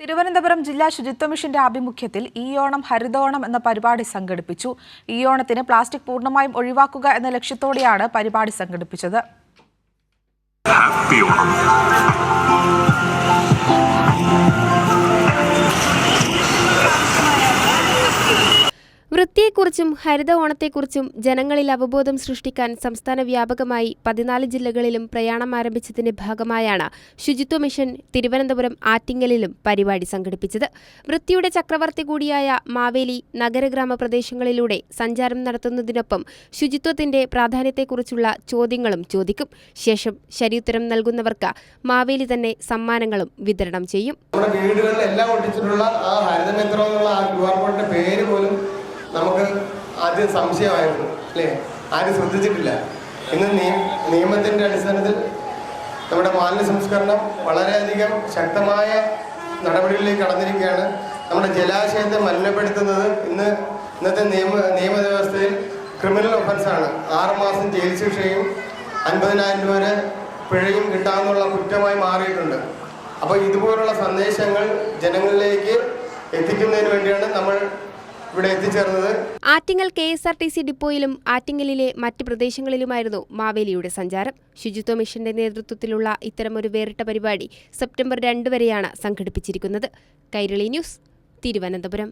തിരുവനന്തപുരം ജില്ലാ ശുചിത്വ മിഷന്റെ ആഭിമുഖ്യത്തിൽ ഈ ഓണം ഹരിതോണം എന്ന പരിപാടി സംഘടിപ്പിച്ചു. ഈ ഓണത്തിന് പ്ലാസ്റ്റിക് പൂർണമായും ഒഴിവാക്കുക എന്ന ലക്ഷ്യത്തോടെയാണ് പരിപാടി സംഘടിപ്പിച്ചത്. ഹാപ്പി ഓണം. വൃത്തിയെക്കുറിച്ചും ഹരിത ഓണത്തെക്കുറിച്ചും ജനങ്ങളിൽ അവബോധം സൃഷ്ടിക്കാൻ സംസ്ഥാന വ്യാപകമായി പതിനാല് ജില്ലകളിലും പ്രയാണം ആരംഭിച്ചതിന്റെ ഭാഗമായാണ് ശുചിത്വ മിഷൻ തിരുവനന്തപുരം ആറ്റിങ്ങലിലും പരിപാടി സംഘടിപ്പിച്ചത്. വൃത്തിയുടെ ചക്രവർത്തി കൂടിയായ മാവേലി നഗരഗ്രാമ പ്രദേശങ്ങളിലൂടെ സഞ്ചാരം നടത്തുന്നതിനൊപ്പം ശുചിത്വത്തിന്റെ പ്രാധാന്യത്തെക്കുറിച്ചുള്ള ചോദ്യങ്ങളും ചോദിക്കും. ശേഷം ശരിയുത്തരം നൽകുന്നവർക്ക് മാവേലി തന്നെ സമ്മാനങ്ങളും വിതരണം ചെയ്യും. നമ്മുടെ എല്ലാം ആ എന്നുള്ള ആ പേര് പോലും ആദ്യം സംശയമായിരുന്നു അല്ലേ? ആരും ശ്രദ്ധിച്ചിട്ടില്ല. ഇന്ന് നിയമ നിയമത്തിന്റെ അടിസ്ഥാനത്തിൽ നമ്മുടെ മാലിന്യ സംസ്കരണം വളരെയധികം ശക്തമായ നടപടികളിലേക്ക് കടന്നിരിക്കുകയാണ്. നമ്മുടെ ജലാശയത്തെ മലിനപ്പെടുത്തുന്നത് ഇന്ന് ഇന്നത്തെ നിയമ നിയമവ്യവസ്ഥയിൽ ക്രിമിനൽ ഒഫൻസാണ്. ആറുമാസം ജയിൽ ശിക്ഷയും അൻപതിനായിരം രൂപ വരെ പിഴയും കിട്ടാമെന്നുള്ള കുറ്റമായി മാറിയിട്ടുണ്ട്. അപ്പോൾ ഇതുപോലുള്ള സന്ദേശങ്ങൾ ജനങ്ങളിലേക്ക് എത്തിക്കുന്നതിന് വേണ്ടിയാണ് നമ്മൾ ഇവിടെ Attingal K S R T C ഡിപ്പോയിലും ആറ്റിങ്ങലിലെ മറ്റ് പ്രദേശങ്ങളിലുമായിരുന്നു മാവേലിയുടെ സഞ്ചാരം. ശുചിത്വ മിഷന്റെ നേതൃത്വത്തിലുള്ള ഇത്തരമൊരു വേറിട്ട പരിപാടി സെപ്റ്റംബർ രണ്ട് വരെയാണ് സംഘടിപ്പിച്ചിരിക്കുന്നത്. കൈരളി ന്യൂസ് തിരുവനന്തപുരം.